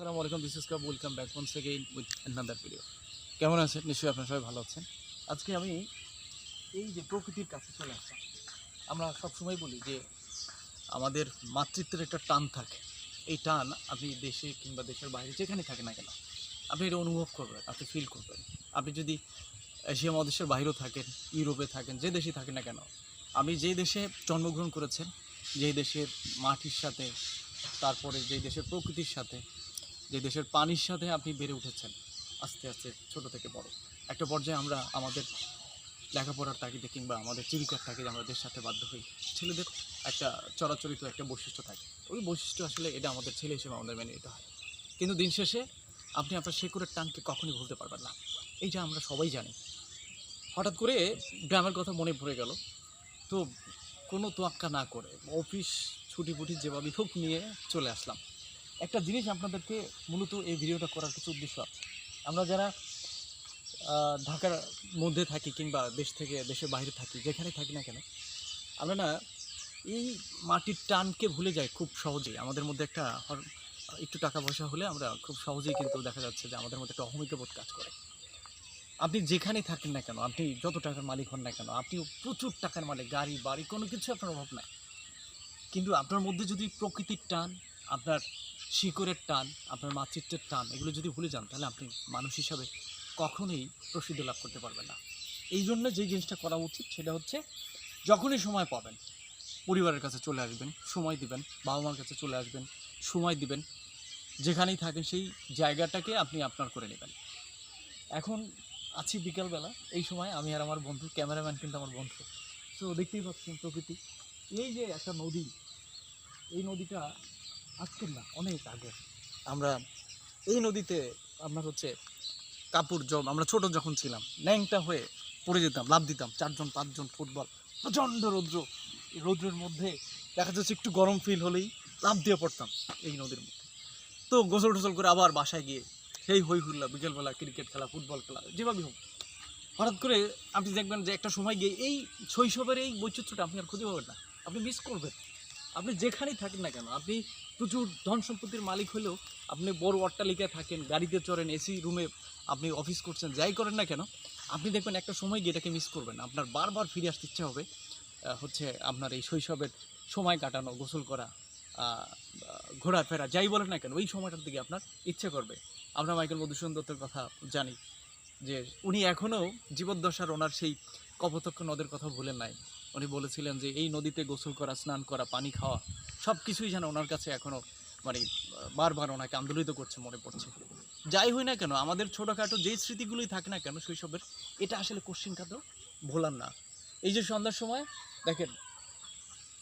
আসসালামু আলাইকুম this is cub welcome back once again with another video কেমন আছেন? নিশ্চয়ই আপনারা সবাই ভালো আছেন। আজকে আমি এই যে প্রকৃতির কাছে চলে আসলাম। আমরা সবসময় বলি যে আমাদের মাতৃত্বের একটা টান থাকে। এই টান আপনি দেশে কিংবা দেশের বাইরে যেখানে থাকেন না কেন, আপনি এটা অনুভব করবেন, আপনি ফিল করবেন। আপনি যদি এশিয়া মহাদেশের বাইরেও থাকেন, ইউরোপে থাকেন, যে দেশে থাকেন না কেন, আপনি যেই দেশে জন্মগ্রহণ করেছেন যেই দেশের মাটির সাথে, তারপরে যেই দেশের প্রকৃতির সাথে যে দেশের পানির সাথে আপনি বেড়ে উঠেছেন, আস্তে আস্তে ছোট থেকে বড়। একটা পর্যায়ে আমরা আমাদের লেখাপড়ার তাগিদে কিংবা আমাদের জীবিকার তাগিদে আমরা দেশ সাথে বাধ্য হই। ছেলেদের একটা চরাচরিত একটা বৈশিষ্ট্য থাকে। ওই বৈশিষ্ট্য আসলে এটা আমাদের ছেলে হিসেবে আমাদের মেনে নিতে হয়। কিন্তু দিন শেষে আপনি আপনার শেকড়ের টানকে কখনই ভুলতে পারবেন না। এইটা আমরা সবাই জানি। হঠাৎ করে গ্রামের কথা মনে পড়ে গেল। তো কোনো তোয়াক্কা না করে অফিস ছুটি ফুটি যেভাবে হোক নিয়ে চলে আসলাম। একটা জিনিস আপনাদেরকে মূলত এই ভিডিওটা করার কিছু উদ্দেশ্য আছে। আমরা যারা ঢাকার মধ্যে থাকি কিংবা দেশ থেকে, দেশের বাইরে থাকি যেখানে থাকি না কেন, আমরা না এই মাটির টানকে ভুলে যাই খুব সহজেই। আমাদের মধ্যে একটা একটু টাকা পয়সা হলে আমরা খুব সহজেই কিন্তু দেখা যাচ্ছে যে আমাদের মধ্যে একটা অহমিকাবোধ কাজ করে। আপনি যেখানেই থাকেন না কেন, আপনি যত টাকার মালিক হন না কেন আপনি প্রচুর টাকার মালিক, গাড়ি, বাড়ি, কোনো কিছু আপনার অভাব নাই। কিন্তু আপনার মধ্যে যদি প্রকৃতির টান, আপনার শিকড়ের টান, আপনার মাতৃত্বের টান, এগুলো যদি ভুলে যান, তাহলে আপনি মানুষ হিসাবে কখনোই প্রসিদ্ধি লাভ করতে পারবেন না। এই জন্য যে জিনিসটা করা উচিত সেটা হচ্ছে যখনই সময় পাবেন, পরিবারের কাছে চলে আসবেন, সময় দিবেন বাবা মার কাছে চলে আসবেন, সময় দিবেন, যেখানেই থাকেন সেই জায়গাটাকে আপনি আপনার করে নেবেন। এখন আছি বিকালবেলা, এই সময় আমি আর আমার বন্ধু, ক্যামেরাম্যান কিন্তু আমার বন্ধু। তো দেখতেই পাচ্ছেন প্রকৃতি। এই যে একটা নদী, এই নদীটা আজকের না অনেক আগে। আমরা এই নদীতে আপনার হচ্ছে কাপড় জল আমরা ছোট যখন ছিলাম, ন্যাংটা হয়ে পড়ে যেতাম লাভ দিতাম, চারজন, পাঁচজন ফুটবল, প্রচণ্ড রৌদ্র। রৌদ্রের মধ্যে দেখা যাচ্ছে একটু গরম ফিল হলেই লাভ দিয়ে পড়তাম এই নদীর মধ্যে। তো গোসল টোসল করে আবার বাসায় গিয়ে সেই হই হুল্লা, বিকেলবেলা ক্রিকেট খেলা ফুটবল খেলা, যেভাবেই হোক। হঠাৎ করে আপনি দেখবেন যে একটা সময় গিয়ে এই শৈশবের এই বৈচিত্র্যটা আপনি আর খুঁজে পাবেন না। আপনি মিস করবেন। আপনি যেখানেই থাকেন না কেন, আপনি প্রচুর ধন সম্পত্তির মালিক হলেও আপনি বড় অট্টালিকায় থাকেন, গাড়িতে চড়েন এসি রুমে আপনি অফিস করছেন, যাই করেন না কেন, আপনি দেখবেন একটা সময় গিয়ে এটাকে মিস করবেন। আপনার বারবার ফিরে আসতে ইচ্ছা হবে হচ্ছে আপনার এই শৈশবের সময় কাটানো, গোসল করা ঘোরাফেরা, যাই বলেন না কেন, ওই সময়টার দিকে আপনার ইচ্ছে করবে। আমরা মাইকেল মধুসূদন দত্তের কথা জানি যে উনি এখনও জীবদ্দশার ওনার সেই কপোতক্ষ নদের কথা ভুলেন নাই। উনি বলেছিলেন যে এই নদীতে গোসল করা, স্নান করা, পানি খাওয়া সব কিছুই যেন ওনার কাছে এখনও মানে বারবার ওনাকে আন্দোলিত করছে, মনে পড়ছে। যাই হই না কেন, আমাদের ছোটোখাটো যেই স্মৃতিগুলোই থাকে না কেন শৈশবের, এটা আসলে কোশ্চিন কাটো ভোলার না। এই যে সন্ধ্যার সময়, দেখেন,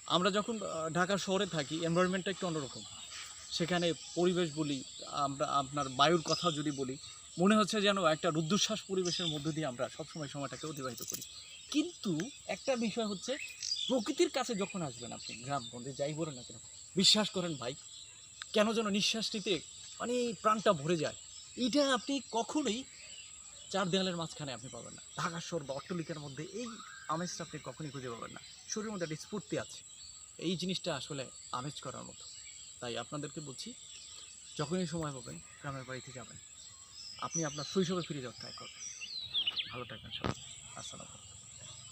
আমরা যখন ঢাকা শহরে থাকি এনভায়রনমেন্টটা একটু অন্যরকম। সেখানে পরিবেশ বলি, আমরা, আপনার বায়ুর কথা যদি বলি, মনে হচ্ছে যেন একটা রুদ্ধশ্বাস পরিবেশের মধ্য দিয়ে আমরা সবসময় সময়টাকে অতিবাহিত করি। কিন্তু একটা বিষয় হচ্ছে, প্রকৃতির কাছে যখন আসবেন আপনি, গ্রামগঞ্জে যাই বলেন না কেন, বিশ্বাস করেন ভাই, কেন যেন নিঃশ্বাস নিতে মানে প্রাণটা ভরে যায়। এটা আপনি কখনোই চার দেওয়ালের মাঝখানে আপনি পাবেন না। ঢাকা শহর বা অট্টলিকার মধ্যে এই আমেজটা আপনি কখনই খুঁজে পাবেন না। শরীরের মধ্যে একটা স্ফূর্তি আছে। এই জিনিসটা আসলে আমেজ করার মতো। তাই আপনাদেরকে বলছি, যখনই সময় পাবেন, গ্রামের বাড়িতে যাবেন। আপনি আপনার শৈশবে ফিরে যাওয়ার ট্রাই করবেন। ভালো থাকবেন সবাই। আসসালামু আলাইকুম।